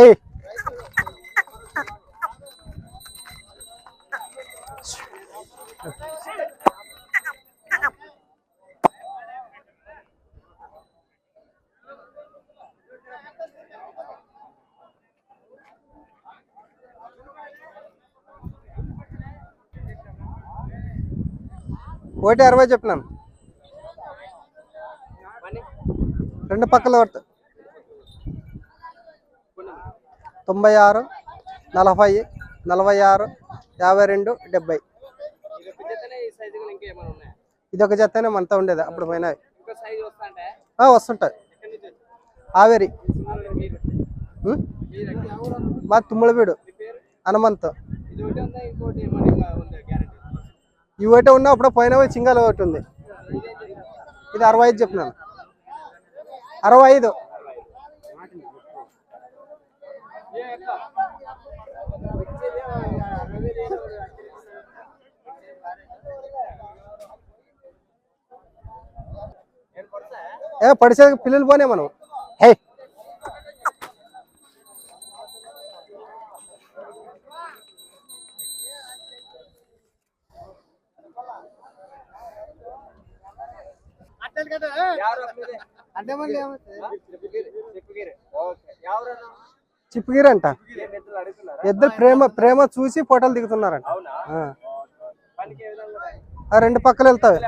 ఏయ్. ఒకటి అరవై చెప్పినాను. రెండు పక్కల పడుతుంది తొంభై ఆరు నలభై నలభై ఆరు యాభై రెండు డెబ్బై. ఇది ఒక జతనే ఈ మనతో ఉండేది అప్పుడు పోయిన వస్తుంటాయి. ఆవేరి. మా తుమ్మలపీడు హనుమంత్. ఇవి ఒకటి ఉన్నా అప్పుడు పోయినవి చింగల్ ఒకటి ఉంది. ఇది అరవై ఐదు చెప్పినాను. అరవై ఐదు ఏ పడిసే పిల్లలు పోనే మనం. హే. అంటే ಅಡ್ಡಮಲ್ಲಿ అంట. ఇద్దరు ప్రేమ ప్రేమ చూసి ఫోటోలు దిగుతున్నారంట. ఆ. రెండు పక్కలు వెళ్తావు.